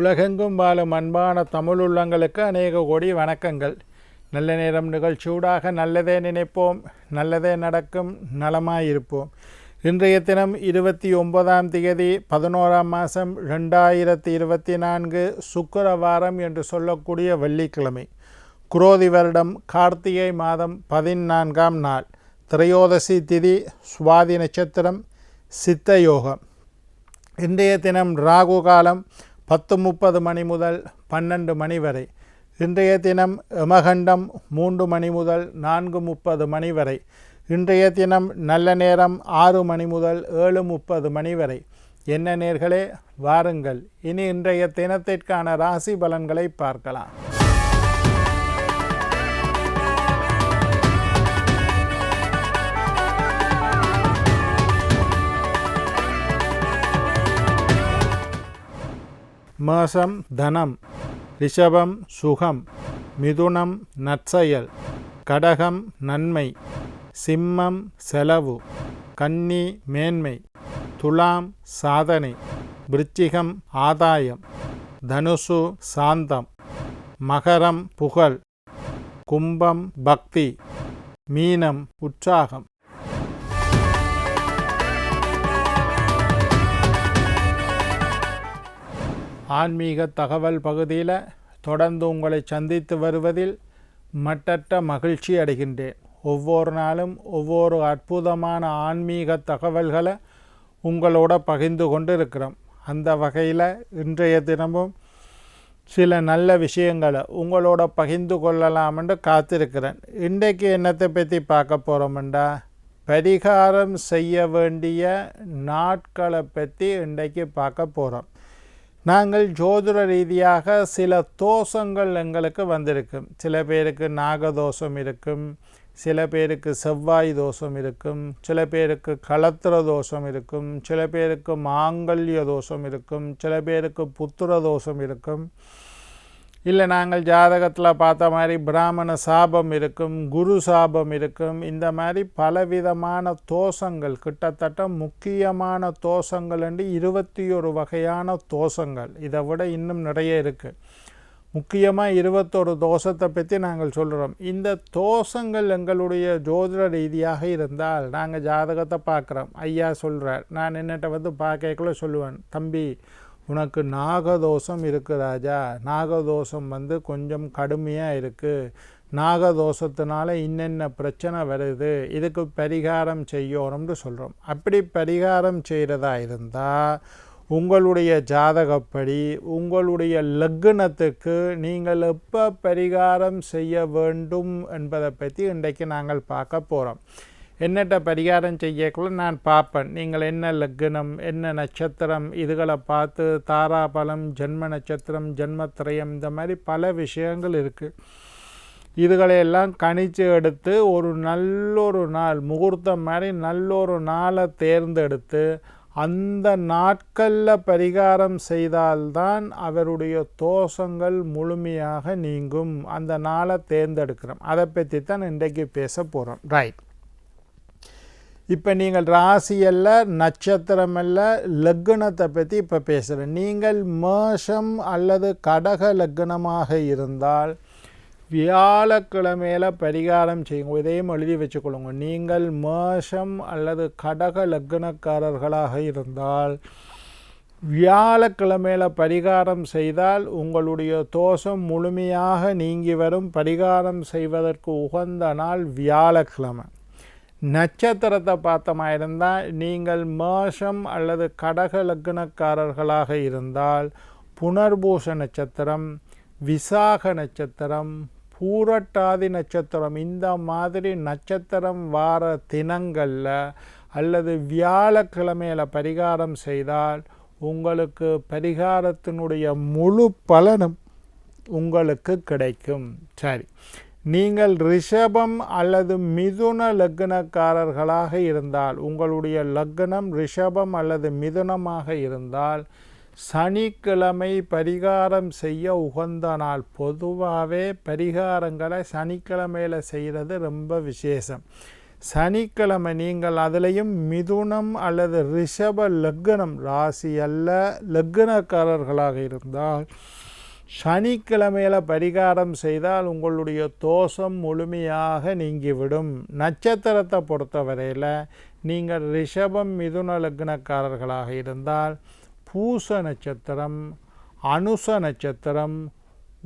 உலகெங்கும் வாழும் அன்பான தமிழ் உள்ளங்களுக்கு அநேக கோடி வணக்கங்கள். நல்ல நேரம் நிகழ்ச்சியூடாக நல்லதே நினைப்போம் நல்லதே நடக்கும் நலமாயிருப்போம். இன்றைய தினம் இருபத்தி ஒன்பதாம் தேதி பதினோராம் மாதம் ரெண்டாயிரத்தி இருபத்தி நான்கு சுக்கரவாரம் என்று சொல்லக்கூடிய வெள்ளிக்கிழமை. குரோதி வருடம் கார்த்திகை மாதம் பதினான்காம் நாள். திரையோதசி திதி சுவாதி நட்சத்திரம் சித்த யோகம். இன்றைய தினம் ராகு காலம் பத்து முப்பது மணி முதல் பன்னெண்டு மணி வரை. இன்றைய தினம் எமகண்டம் மூன்று மணி முதல் நான்கு முப்பது மணி வரை. இன்றைய தினம் நல்ல நேரம் ஆறு மணி முதல் ஏழு முப்பது மணி வரை. என்ன நேர்களே? வாருங்கள். இனி இன்றைய தினத்திற்கான ராசி பலன்களை பார்க்கலாம். மேஷம் தனம் ரிஷபம் சுகம் மிதுனம் நற்செயல் கடகம் நன்மை சிம்மம் செலவு கன்னி மேன்மை துலாம் சாதனை விருச்சிகம் ஆதாயம் தனுசு சாந்தம் மகரம் புகழ் கும்பம் பக்தி மீனம் உற்சாகம். ஆன்மீக தகவல் பகுதியில் தொடர்ந்து உங்களை சந்தித்து வருவதில் மட்டற்ற மகிழ்ச்சி அடைகின்றேன். ஒவ்வொரு நாளும் ஒவ்வொரு அற்புதமான ஆன்மீக தகவல்களை உங்களோட பகிர்ந்து கொண்டு இருக்கிறோம் அந்த வகையில் இன்றைய தினமும் சில நல்ல விஷயங்களை உங்களோட பகிர்ந்து கொள்ளலாம்னு காத்திருக்கிறேன். இன்றைக்கு என்னத்தை பற்றி பார்க்க போகிறோம்டா பரிகாரம் செய்ய வேண்டிய நாட்களை பற்றி இன்றைக்கு பார்க்க போகிறோம் நாங்கள் ஜோதிட ரீதியாக சில தோஷங்கள் எங்களுக்கு வந்திருக்கும் சில பேருக்கு நாகதோஷம் இருக்கும் சில பேருக்கு செவ்வாய் தோஷம் இருக்கும் சில பேருக்கு களத்திர தோஷம் இருக்கும் சில பேருக்கு மாங்கல்ய தோஷம் இருக்கும் சில பேருக்கு புத்திர தோஷம் இருக்கும். இல்லை நாங்கள் ஜாதகத்தில் பார்த்த மாதிரி பிராமண சாபம் இருக்கும் குரு சாபம் இருக்கும். இந்த மாதிரி பலவிதமான தோஷங்கள் கிட்டத்தட்ட முக்கியமான தோஷங்கள் என்று இருபத்தி ஒரு வகையான தோஷங்கள். இதை விட இன்னும் நிறைய இருக்குது முக்கியமாக இருபத்தொரு தோஷத்தை பற்றி நாங்கள் சொல்கிறோம் இந்த தோஷங்கள் எங்களுடைய ஜோதிட ரீதியாக இருந்தால் நாங்கள் ஜாதகத்தை பார்க்குறோம். ஐயா சொல்கிறார் நான் என்னட்ட வந்து பார்க்கக்குள்ள சொல்லுவேன் தம்பி உனக்கு நாகதோஷம் இருக்குது ராஜா. நாகதோஷம் வந்து கொஞ்சம் கடுமையாக இருக்குது நாகதோஷத்தினால இன்னென்ன பிரச்சனை வருது? இதுக்கு பரிகாரம் செய்யணும்னு சொல்கிறோம் அப்படி பரிகாரம் செய்கிறதா இருந்தால் உங்களுடைய ஜாதகப்படி உங்களுடைய லக்னத்துக்கு நீங்கள் எப்போ பரிகாரம் செய்ய வேண்டும் என்பதை பற்றி இன்றைக்கு நாங்கள் பார்க்க போகிறோம் என்னட்ட பரிகாரம் செய்யக்குள்ள நான் பார்ப்பேன். நீங்கள் என்ன லக்னம் என்ன நட்சத்திரம் இதுகளை பார்த்து தாராபலம் ஜென்ம நட்சத்திரம் ஜென்மத்திரயம் இந்த மாதிரி பல விஷயங்கள் இருக்குது இதுகளையெல்லாம் கணிச்சு எடுத்து ஒரு நல்லொரு நாள் முகூர்த்தம் மாதிரி நல்லொரு நாளை தேர்ந்தெடுத்து அந்த நாட்களில் பரிகாரம் செய்தால்தான் அவருடைய தோஷங்கள் முழுமையாக நீங்கும். அந்த நாளை தேர்ந்தெடுக்கிறோம். அதை பற்றி தான் இன்றைக்கு பேச போகிறோம் ரைட் இப்போ நீங்கள் ராசியல்ல நட்சத்திரமல்ல லக்னத்தை பற்றி இப்போ பேசுகிறேன் நீங்கள் மேஷம் அல்லது கடக லக்னமாக இருந்தால் வியாழக்கிழமையில் பரிகாரம் செய்யுங்க. இதையும் எழுதி வச்சுக்கொள்ளுங்க. நீங்கள் மேஷம் அல்லது கடக லக்னக்காரர்களாக இருந்தால் வியாழக்கிழமையில் பரிகாரம் செய்தால் உங்களுடைய தோஷம் முழுமையாக நீங்கி வரும். பரிகாரம் செய்வதற்கு உகந்த நாள் வியாழக்கிழமை. நட்சத்திரத்தை பார்த்தமா இருந்தால் நீங்கள் மேஷம் அல்லது கடக லக்னக்காரர்களாக இருந்தால் புனர்பூஷ நட்சத்திரம் விசாக நட்சத்திரம் பூரட்டாதி நட்சத்திரம் இந்த மாதிரி நட்சத்திரம் வார தினங்களில் அல்லது வியாழக்கிழமையில் பரிகாரம் செய்தால் உங்களுக்கு பரிகாரத்தினுடைய முழு பலனும் உங்களுக்கு கிடைக்கும். சரி. நீங்கள் ரிஷபம் அல்லது மிதுன லக்னக்காரர்களாக இருந்தால் உங்களுடைய லக்னம் ரிஷபம் அல்லது மிதுனமாக இருந்தால் சனிக்கிழமை பரிகாரம் செய்ய உகந்த நாள். பொதுவாகவே பரிகாரங்களை சனிக்கிழமையில் செய்கிறது ரொம்ப விசேஷம். சனிக்கிழமை நீங்கள் அதிலையும் மிதுனம் அல்லது ரிஷப லக்னம் ராசி அல்ல லக்னக்காரர்களாக இருந்தால் சனிக்கிழமையில் பரிகாரம் செய்தால் உங்களுடைய தோஷம் முழுமையாக நீங்கிவிடும். நட்சத்திரத்தை பொறுத்தவரையில் நீங்கள் ரிஷபம் மிதுன லக்னக்காரர்களாக இருந்தால் பூச நட்சத்திரம் அனுச நட்சத்திரம்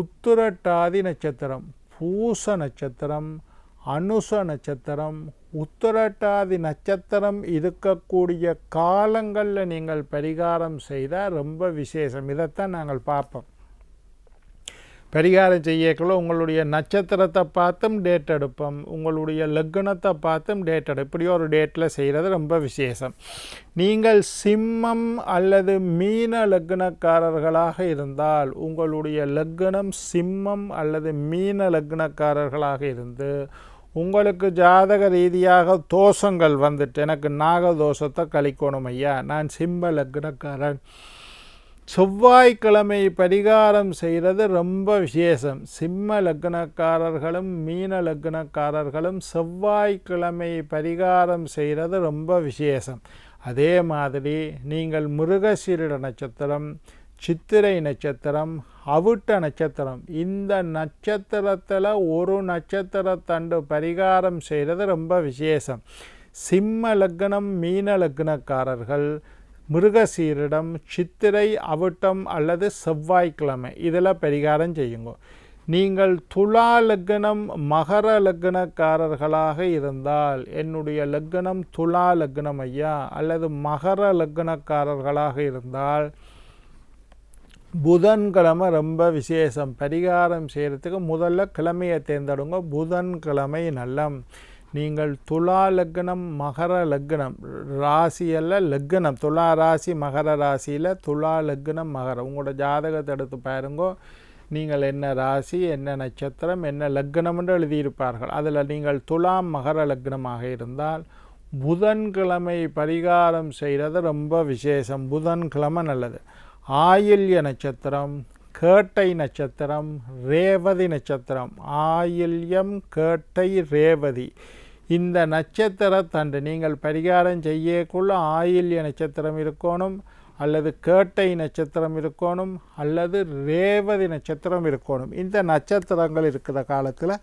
உத்திரட்டாதி நட்சத்திரம் பூச நட்சத்திரம் அனுச நட்சத்திரம் உத்திரட்டாதி நட்சத்திரம் இருக்கக்கூடிய காலங்களில் நீங்கள் பரிகாரம் செய்தால் ரொம்ப விசேஷம். இதைத்தான் நாங்கள் பார்ப்போம். பரிகாரம் செய்யக்குள்ள உங்களுடைய நட்சத்திரத்தை பார்த்தும் டேட் எடுப்போம். உங்களுடைய லக்னத்தை பார்த்தும் டேட் எடுப்போம் இப்படி ஒரு டேட்டில் செய்கிறது ரொம்ப விசேஷம். நீங்கள் சிம்மம் அல்லது மீன லக்னக்காரர்களாக இருந்தால் உங்களுடைய லக்னம் சிம்மம் அல்லது மீன லக்னக்காரர்களாக இருந்து உங்களுக்கு ஜாதக ரீதியாக தோஷங்கள் வந்துட்டு எனக்கு நாகதோஷத்தை கழிக்கணும் ஐயா. நான் சிம்ம லக்னக்காரன். செவ்வாய்க்கிழமை பரிகாரம் செய்கிறது ரொம்ப விசேஷம். சிம்ம லக்னக்காரர்களும் மீன லக்னக்காரர்களும் செவ்வாய்க்கிழமை பரிகாரம் செய்கிறது ரொம்ப விசேஷம். அதே மாதிரி நீங்கள் மிருகசீரிட நட்சத்திரம் சித்திரை நட்சத்திரம் அவிட்ட நட்சத்திரம் இந்த நட்சத்திரத்தில் ஒரு நட்சத்திரத்தண்டு பரிகாரம் செய்கிறது ரொம்ப விசேஷம். சிம்ம லக்னம் மீன லக்னக்காரர்கள் மிருகசீரிடம் சித்திரை அவிட்டம் அல்லது செவ்வாய்க்கிழமை இதில் பரிகாரம் செய்யுங்க. நீங்கள் துலா லக்னம் மகர லக்னக்காரர்களாக இருந்தால் என்னுடைய லக்னம் துலா லக்னம் ஐயா அல்லது மகர லக்னக்காரர்களாக இருந்தால் புதன்கிழமை ரொம்ப விசேஷம். பரிகாரம் செய்கிறதுக்கு முதல்ல கிழமையை தேர்ந்தெடுங்க. புதன்கிழமை நல்லம். நீங்கள் துலா லக்னம் மகர லக்னம் ராசியில் லக்னம். துலா ராசி மகர ராசியில் துலா லக்னம் மகர உங்களோட ஜாதகத்தை எடுத்து பாருங்கோ. நீங்கள் என்ன ராசி என்ன நட்சத்திரம் என்ன லக்னம் என்று எழுதியிருப்பார்கள். அதில் நீங்கள் துலாம் மகர லக்னமாக இருந்தால் புதன்கிழமை பரிகாரம் செய்கிறது ரொம்ப விசேஷம். புதன்கிழமை நல்லது. ஆயில்ய நட்சத்திரம் கேட்டை நட்சத்திரம் ரேவதி நட்சத்திரம். ஆயில்யம் கேட்டை ரேவதி. இந்த நட்சத்திரத்தன்று நீங்கள் பரிகாரம் செய்யக்குள்ள ஆயில்ய நட்சத்திரம் இருக்கணும் அல்லது கேட்டை நட்சத்திரம் இருக்கணும் அல்லது ரேவதி நட்சத்திரம் இருக்கணும். இந்த நட்சத்திரங்கள் இருக்கிற காலத்தில்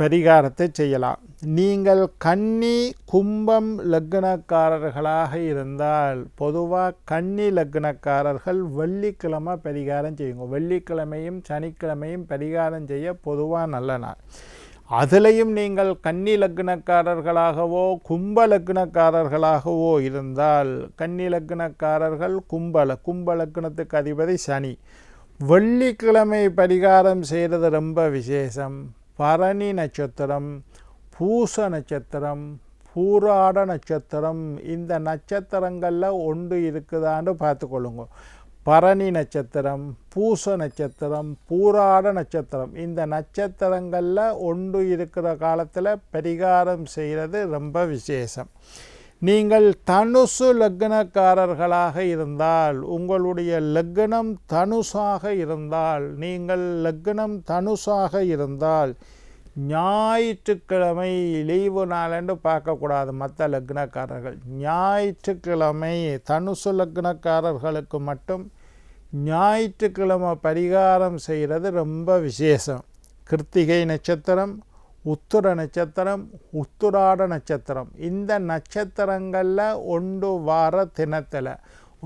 பரிகாரத்தை செய்யலாம். நீங்கள் கன்னி கும்பம் லக்னக்காரர்களாக இருந்தால் பொதுவாக கன்னி லக்னக்காரர்கள் வெள்ளிக்கிழமை பரிகாரம் செய்யுங்க. வெள்ளிக்கிழமையும் சனிக்கிழமையும் பரிகாரம் செய்ய பொதுவாக நல்ல நாள். அதிலையும் நீங்கள் கன்னி லக்னக்காரர்களாகவோ கும்ப லக்னக்காரர்களாகவோ இருந்தால் கன்னி லக்னக்காரர்கள் கும்பல கும்ப லக்னத்துக்கு அதிபதி சனி. வெள்ளிக்கிழமை பரிகாரம் செய்கிறது ரொம்ப விசேஷம். பரணி நட்சத்திரம் பூச நட்சத்திரம் பூராட நட்சத்திரம் இந்த நட்சத்திரங்களில் ஒன்று இருக்குதான்னு பார்த்துக்கொள்ளுங்க. பரணி நட்சத்திரம் பூச நட்சத்திரம் பூராட நட்சத்திரம் இந்த நட்சத்திரங்களில் ஒன்று இருக்கிற காலத்தில் பரிகாரம் செய்கிறது ரொம்ப விசேஷம். நீங்கள் தனுசு லக்னக்காரர்களாக இருந்தால் உங்களுடைய லக்னம் தனுசாக இருந்தால் நீங்கள் லக்னம் தனுசாக இருந்தால் ஞாயிற்றுக்கிழமை லீவு நாளென்று பார்க்கக்கூடாது மற்ற லக்னக்காரர்கள். ஞாயிற்றுக்கிழமை தனுசு லக்னக்காரர்களுக்கு மட்டும் ஞாயிற்றுக்கிழமை பரிகாரம் செய்கிறது ரொம்ப விசேஷம். கிருத்திகை நட்சத்திரம் உத்துர நட்சத்திரம் உத்துராட நட்சத்திரம். இந்த நட்சத்திரங்களில் ஒன்று வார தினத்தில்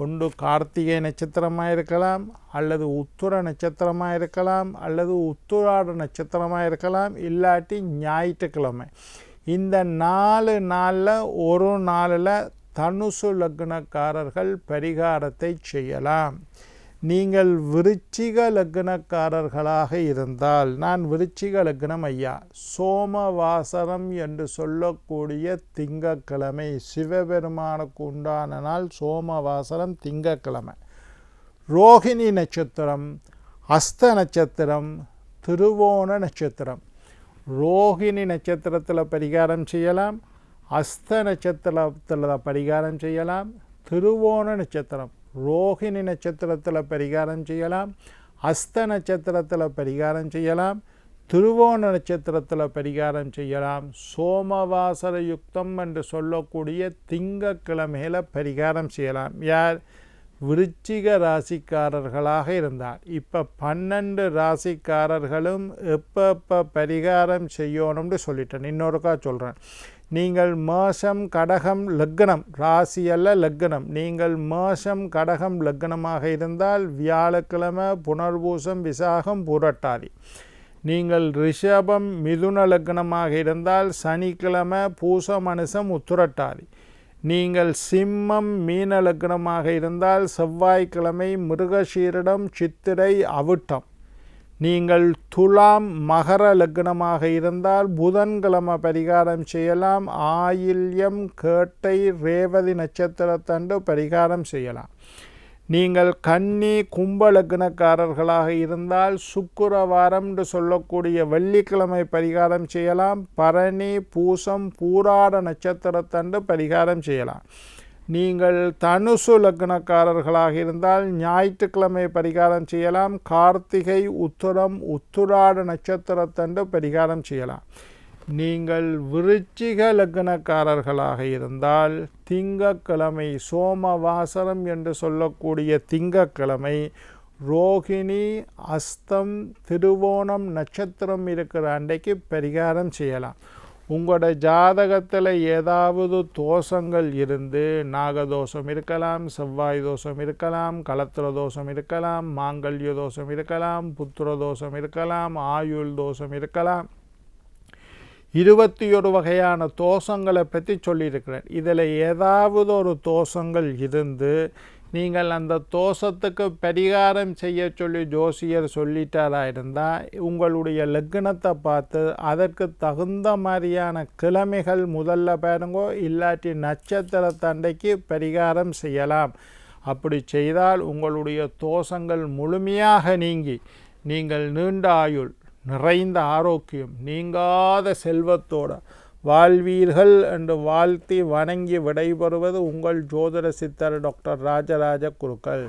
ஒன்று கார்த்திகை நட்சத்திரமாக இருக்கலாம் அல்லது உத்துர நட்சத்திரமாக இருக்கலாம் அல்லது உத்துராட நட்சத்திரமாக இருக்கலாம் இல்லாட்டி ஞாயிற்றுக்கிழமை. இந்த நாலு நாளில் ஒரு நாளில் தனுசு லக்னக்காரர்கள் பரிகாரத்தை செய்யலாம். நீங்கள் விருச்சிக லக்னக்காரர்களாக இருந்தால் நான் விருச்சிக லக்னம் ஐயா. சோமவாசரம் என்று சொல்லக்கூடிய திங்கக்கிழமை சிவபெருமானுக்கு உண்டான நாள் சோமவாசரம் திங்கக்கிழமை. ரோஹிணி நட்சத்திரம் அஸ்த நட்சத்திரம் திருவோண நட்சத்திரம். ரோஹிணி நட்சத்திரத்தில் பரிகாரம் செய்யலாம் அஸ்த நட்சத்திரத்தில் பரிகாரம் செய்யலாம் திருவோண நட்சத்திரம். ரோஹிணி நட்சத்திரத்தில் பரிகாரம் செய்யலாம் அஸ்த நட்சத்திரத்தில் பரிகாரம் செய்யலாம் திருவோண நட்சத்திரத்தில் பரிகாரம் செய்யலாம். சோமவாசர யுக்தம் என்று சொல்லக்கூடிய திங்கக்கிழமையில் பரிகாரம் செய்யலாம். யார்? விருச்சிக ராசிக்காரர்களாக இருந்தார். இப்போ பன்னெண்டு ராசிக்காரர்களும் எப்போ எப்போ பரிகாரம் செய்யணும்னு சொல்லிட்டேன். இன்னொருக்கா சொல்கிறேன் நீங்கள் மேஷம் கடகம் லக்னம் ராசி அல்ல லக்னம். நீங்கள் மேஷம் கடகம் லக்னமாக இருந்தால் வியாழக்கிழமை புனர்பூசம் விசாகம் புரட்டாதி. நீங்கள் ரிஷபம் மிதுன லக்னமாக இருந்தால் சனிக்கிழமை பூசம் அனுசம் உத்துரட்டாதி. நீங்கள் சிம்மம் மீன லக்னமாக இருந்தால் செவ்வாய்க்கிழமை மிருகசீரடம் சித்திரை அவிட்டம். நீங்கள் துலாம் மகர லக்னமாக இருந்தால் புதன்கிழமை பரிகாரம் செய்யலாம். ஆயில்யம் கேட்டை ரேவதி நட்சத்திரத்தண்டு பரிகாரம் செய்யலாம். நீங்கள் கன்னி கும்ப லக்னக்காரர்களாக இருந்தால் சுக்குரவாரம் என்று சொல்லக்கூடிய வெள்ளிக்கிழமை பரிகாரம் செய்யலாம். பரணி பூசம் பூராட நட்சத்திரத்தண்டு பரிகாரம் செய்யலாம். நீங்கள் தனுசு லக்னக்காரர்களாக இருந்தால் ஞாயிற்றுக்கிழமை பரிகாரம் செய்யலாம். கார்த்திகை உத்தரம் உத்துராட நட்சத்திரத்தன்று பரிகாரம் செய்யலாம். நீங்கள் விருச்சிக லக்னக்காரர்களாக இருந்தால் திங்கக்கிழமை சோமவாசரம் என்று சொல்லக்கூடிய திங்கக்கிழமை ரோகிணி அஸ்தம் திருவோணம் நட்சத்திரம் இருக்கிற அன்றைக்கு பரிகாரம் செய்யலாம். உங்களோட ஜாதகத்தில் ஏதாவது தோஷங்கள் இருந்து நாகதோஷம் இருக்கலாம் செவ்வாய் தோஷம் இருக்கலாம் கலத்திர தோஷம் இருக்கலாம் மாங்கல்ய தோஷம் இருக்கலாம் புத்திர தோஷம் இருக்கலாம் ஆயுள் தோஷம் இருக்கலாம். இருபத்தி ஒரு வகையான தோஷங்களை பற்றி சொல்லியிருக்கிறேன். இதில் ஏதாவது ஒரு தோஷங்கள் இருந்து நீங்கள் அந்த தோஷத்துக்கு பரிகாரம் செய்ய சொல்லி ஜோசியர் சொல்லிட்டாரா இருந்தால் உங்களுடைய லக்னத்தை பார்த்து அதற்கு தகுந்த மாதிரியான கிழமைகள் முதல்ல பாருங்கோ இல்லாட்டி நட்சத்திர தண்டைக்கு பரிகாரம் செய்யலாம். அப்படி செய்தால் உங்களுடைய தோஷங்கள் முழுமையாக நீங்கி நீங்கள் நீண்ட ஆயுள் நிறைந்த ஆரோக்கியம் நீங்காத செல்வத்தோட வாழ்வீர்கள் என்று வாழ்த்தி வணங்கி விடைபெறுவது உங்கள் ஜோதிட சித்தர் டாக்டர் ராஜராஜ குருக்கள்.